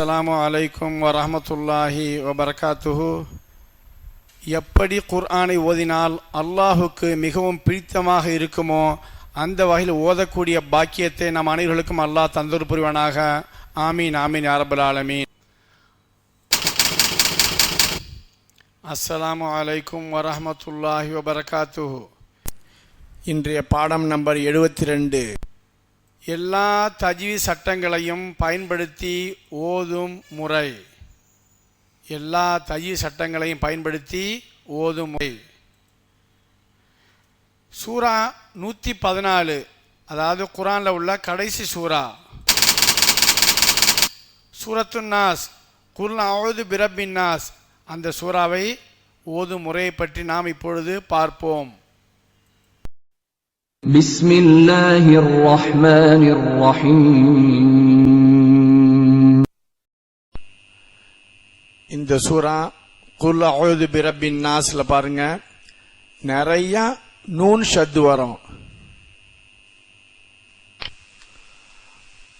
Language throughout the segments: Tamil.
அஸ்ஸலாமு அலைக்கும் வரமத்துல்லாஹி வபர்காத்துஹு எப்படி குர்ஆனை ஓதினால் அல்லாஹுக்கு மிகவும் பிடித்தமாக இருக்குமோ அந்த வகையில் ஓதக்கூடிய பாக்கியத்தை நம் அனைவர்களுக்கும் அல்லாஹ் தந்தூர் புரிவானாக ஆமீன் ஆமீன் அரபுல் ஆலமீன். அஸ்ஸலாமு அலைக்கும் வரமத்துல்லாஹி வபர்காத்துஹு இன்றைய பாடம் நம்பர் எழுபத்தி ரெண்டு. எல்லா தஜ்வி சட்டங்களையும் பயன்படுத்தி ஓதும் முறை. எல்லா தஜ்வி சட்டங்களையும் பயன்படுத்தி ஓதும் முறை. சூரா நூற்றி பதினாலு அதாவது குரானில் உள்ள கடைசி சூரா. சூரத்து நாஸ் குர்ல பிரபின் நாஸ் அந்த சூறாவை ஓதும் முறையை பற்றி நாம் இப்பொழுது பார்ப்போம். بسم الله الرحمن الرحيم இந்த சூரா குல் அவுது பிரபின் நாஸ்ல பாருங்க நிறைய நூன் ஷத்து வரும்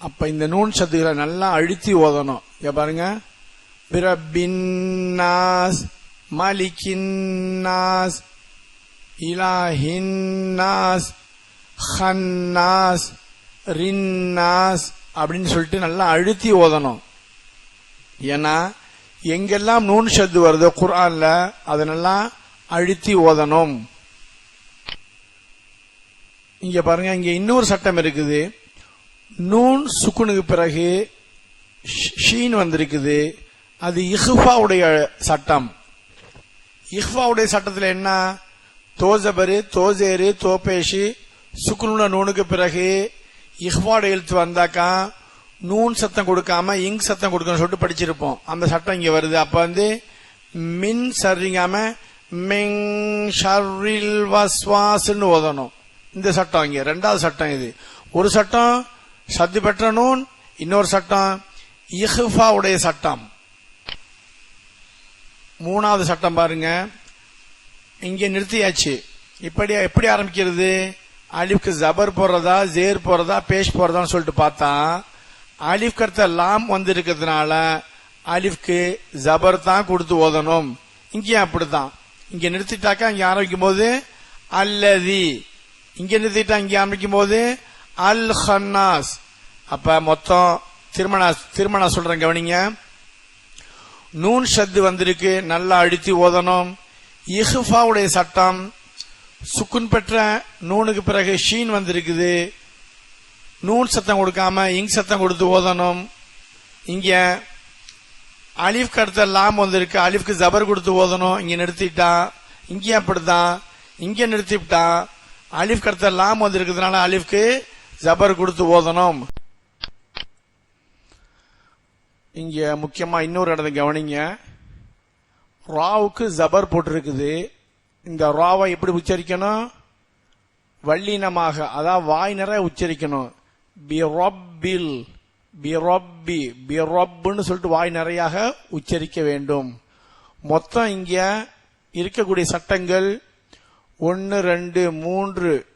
அப்ப இந்த நூன் ஷத்துகளை நல்லா அழுத்தி ஓதணும் இங்க பாருங்க பிரபின் நாஸ் மலிக்கின் நாஸ் இலாஹின் நாஸ் ஹன்னாஸ் ரின்னாஸ் அப்படின்னு சொல்லிட்டு நல்லா அழுத்தி ஓதணும். ஏன்னா எங்கெல்லாம் நூன் ஷத்து வருதோ குரான்ல அதனெல்லாம் அழுத்தி ஓதணும். இங்க பாருங்க இங்க இன்னொரு சட்டம் இருக்குது. நூன் சுக்குனுக்கு பிறகு ஷ்- ஷீன் வந்திருக்குது. அது இஹ்ஃபாவுடைய சட்டம். இஹ்ஃபாவுடைய சட்டத்தில் என்ன? தோசபரு தோசேரு தோபேஷி சுக்குனுள்ள நூனுக்கு பிறகு இஹ்வாடு எழுத்து வந்தாக்கா நூன் சத்தம் கொடுக்காம இங் சத்தம் கொடுக்கணும்னு சொல்லிட்டு படிச்சிருப்போம். அந்த சட்டம் இங்க வருது. அப்ப வந்து மின் சரிங்காம மிங் ஷர்ரில் வஸ்வாஸ்ன்னு ஓதணும். இந்த சட்டம் இங்க ரெண்டாவது சட்டம் இது. ஒரு சட்டம் சத்து பெற்ற நூன் இன்னொரு சட்டம் இஹ்ஃபா உடைய சட்டம் மூணாவது சட்டம் பாருங்க. இங்க நிறுத்தியாச்சு. இப்படி எப்படி ஆரம்பிக்கிறது? அலிஃப்க்கு ஜபர் போடுறதா ஜேர் போறதா பேஷ் போறதான்னு சொல்லிட்டு பார்த்தா அலிஃப் கருத்த லாம் வந்திருக்கிறதுனால அலிஃப்க்கு ஜபர் தான் கொடுத்து ஓதணும். இங்கேயும் அப்படித்தான். இங்க நிறுத்திட்டாக்கா இங்க ஆரம்பிக்கும் போது அல்லதி. இங்க நிறுத்திட்டா இங்க ஆரம்பிக்கும் போது அல் ஹன்னாஸ் அப்ப மொத்தம் திருமண திருமண சொல்றேன் கவனிங்க. நூன் ஷத்து வந்திருக்கு நல்லா அழுத்தி ஓதணும். இஹ்ஃபாவுடைய சட்டம் சுக்குன் பெற்ற நூனுக்கு பிறகு ஷீன் வந்திருக்குது. நூன் சத்தம் கொடுக்காம இங் சத்தம் கொடுத்து ஓதணும். இங்க அலிஃப் அடுத்த லாம் வந்திருக்கு. அலிஃப்க்கு ஜபர் கொடுத்து ஓதணும். இங்க நிறுத்திட்டான் இங்கே அப்படித்தான். இங்கே நிறுத்திவிட்டான் அலிஃப் அடுத்த லாம் வந்திருக்கிறதுனால அலிஃப்க்கு ஜபர் கொடுத்து ஓதணும். இங்க முக்கியமா இன்னொரு இடத்த கவனிங்க. ராவுக்கு ஜபர் போட்டிருக்குது. இந்த ராவை எப்படி உச்சரிக்கணும்? வல்லினமாக அதாவது வாய் நிறைய உச்சரிக்கணும். பி ரொப்பில் பி சொல்லிட்டு வாய் நிறையாக உச்சரிக்க வேண்டும். மொத்தம் இங்க இருக்கக்கூடிய சட்டங்கள் ஒன்று ரெண்டு மூன்று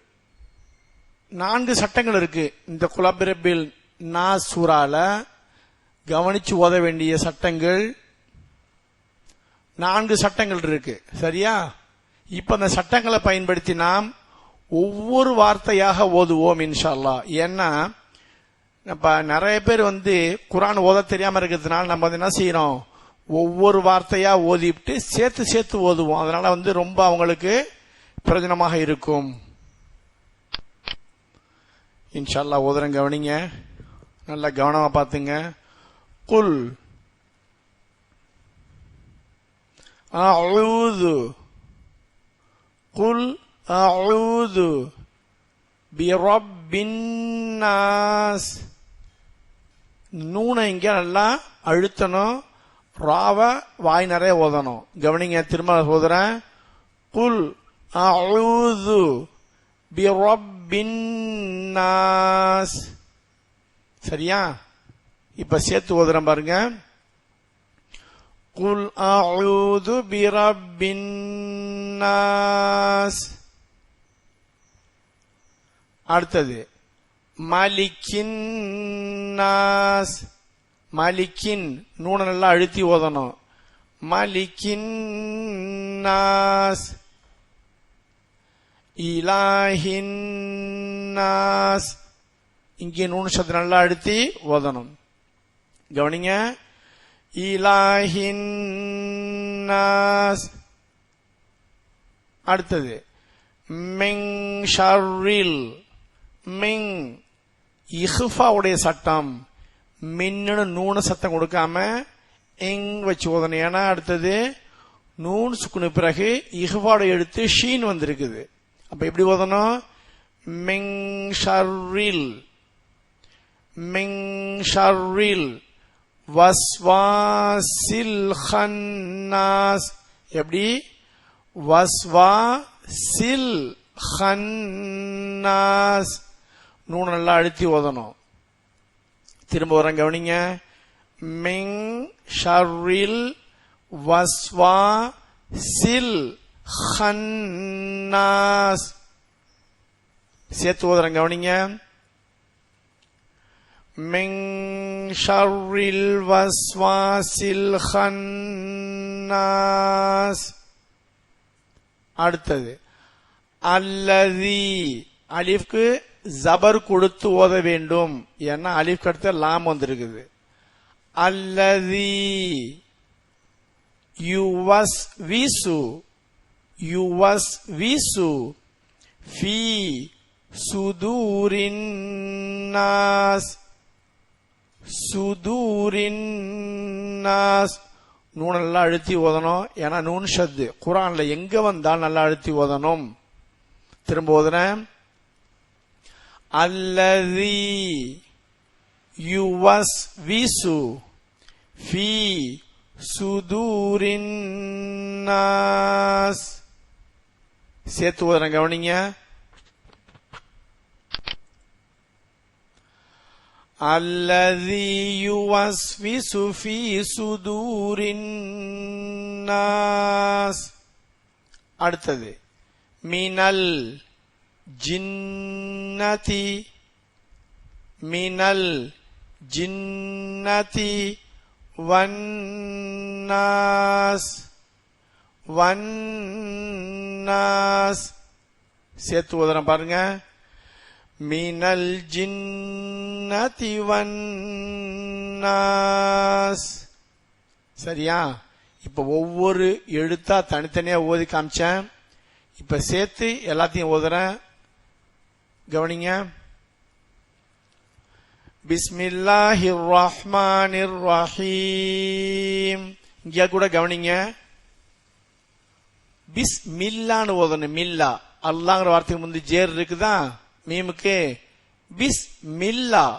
நான்கு சட்டங்கள் இருக்கு. இந்த குலபிரபில் நா சூறால கவனிச்சு ஓத வேண்டிய சட்டங்கள் நான்கு சட்டங்கள் இருக்கு. சரியா? இப்ப அந்த சட்டங்களை பயன்படுத்தி நாம் ஒவ்வொரு வார்த்தையாக ஓதுவோம் இன்ஷா அல்லாஹ் ஏன்னா இப்ப நிறைய பேர் வந்து குரான் ஓத தெரியாம இருக்கிறதுனால நம்ம வந்து என்ன செய்யறோம் ஒவ்வொரு வார்த்தையா ஓதிவிட்டு சேர்த்து சேர்த்து ஓதுவோம் அதனால வந்து ரொம்ப அவங்களுக்கு பிரயோஜனமாக இருக்கும் இன்ஷா அல்லாஹ் ஓதுறேன் கவனிங்க நல்லா கவனமா பாத்துங்க குல் أعوذ قل أعوذ برب الناس நூனை இங்க நல்லா அழுத்தணும் ராவ வாய் நிறைய ஓதணும் கவனிங்க திரும்ப சோதரன் குல் அழுது பிரப்பின் நாஸ் சரியா இப்ப சேர்த்து ஓதுறேன் பாருங்க குல் அழுது பிரப்பின் நாஸ் அடுத்தது மலிக்கின் மலிக்கின். நூனை நல்லா அழுத்தி ஓதணும். மலிக்கின் இலாஹின் இங்கே நூன் சத்து நல்லா அழுத்தி ஓதணும். கவனிங்க. இலாஹின் அடுத்தது. மிங் ஷர்ரில். மிங். இஹ்ஃபாவுடைய சட்டம். மின்னு நூனு சத்தம் கொடுக்காம இங் வச்சு ஓதணும். ஏன்னா அடுத்தது நூன் சுக்குனு பிறகு இஹ்வாவோட எழுத்து ஷீன் வந்திருக்குது. அப்ப எப்படி ஓதணும்? மிங் ஷர்ரில். மிங் ஷர்ரில். வஸ்வாசில் ஹன்னாஸ். எப்படி? வஸ்வா சில் ஹன்னாஸ். நூறு நல்லா அழுத்தி ஓதணும். திரும்ப வரேன் கவனிங்க. மிங் ஷர்ரில் வஸ்வா சில் ஹன்னாஸ். சேர்த்து ஓதுறேன் கவனிங்க. மிங் ஷர்ரில் வஸ்வா சில் ஹன்னாஸ். அடுத்தது. அல்லதி அலிஃப்க்கு ஜபர் கொடுத்து ஓத வேண்டும். ஏன்னா அலிஃப் அடுத்து லாம் வந்திருக்குது. அல்லதி யுவஸ் விசு யுவஸ் விசு ஃபி சுதூரின் சுதூரின் சுதூரின் நல்லா அழுத்தி ஓதணும். ஏன்னா நூன் ஷத்து. குரான்ல எங்க வந்தால் நல்லா அழுத்தி ஓதணும்? திரும்ப ஓதுறேன் அல்லதி யுவஸ் விசு ஃபி சுதூரின் நாஸ். சேர்த்து ஓதுறேன் கவனிங்க. الذي يوسوس في صدور الناس அடுத்தது மினல் ஜின்னதி மினல் ஜின்னதி வன்னாஸ் வன்னாஸ் சேர்த்து ஓதுறேன் பாருங்க மினல் ஜின்னதி வன்னாஸ் சரியா? இப்ப ஒவ்வொரு எழுத்தா தனித்தனியா ஓதி காமிச்சேன். இப்ப சேர்த்து எல்லாத்தையும் ஓதுறேன். கவனிங்க. பிஸ்மில்லாஹி ரஹ்மானிர் ரஹீம் இங்க கூட கவனிங்க. பிஸ்மில்லான்னு ஓதணும் மில்லா. அல்லாங்கிற வார்த்தைக்கு முந்தி ஜேர் இருக்குதான் மீமுக்கு பிஸ் மில்லா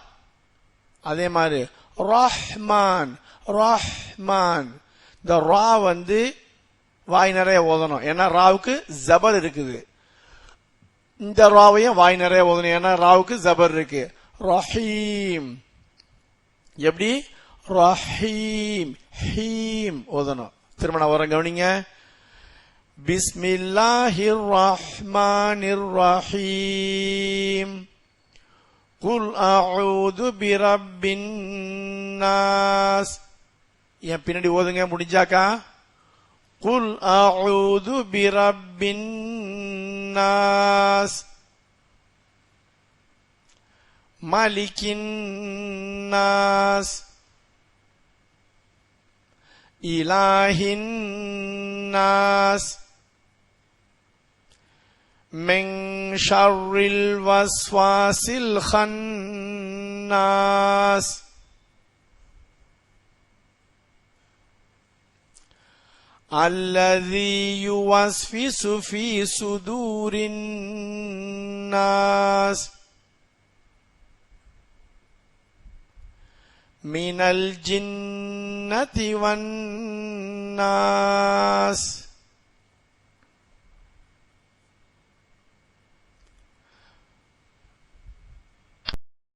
அதே மாதிரி ரஹ்மான் ரஹ்மான். இந்த ரா வந்து வாய் நிறைய ஓதணும். ஏன்னா ராவுக்கு ஜபர் இருக்குது. இந்த ராவையும் வாய் நிறைய ஓதணும். ஏன்னா ராவுக்கு ஜபர் இருக்கு. ரஹீம். எப்படி? ரஹீம் ஹீம் ஓதணும். திருமணம் நான் கவனிங்க. கவனிங்க பிஸ்மில்லாஹிர் ரஹ்மானிர் ரஹீம் குல் அஊது பிரப்பின் நாஸ் என் பின்னாடி ஓதுங்க முடிஞ்சாக்கா? குல் அஊது பிரப்பின் நாஸ் மலிக்கின் நாஸ் إله الناس من شر الوسواس الخناس الذي يوسفس في صدور الناس من الجن නැතිවන්නාස්.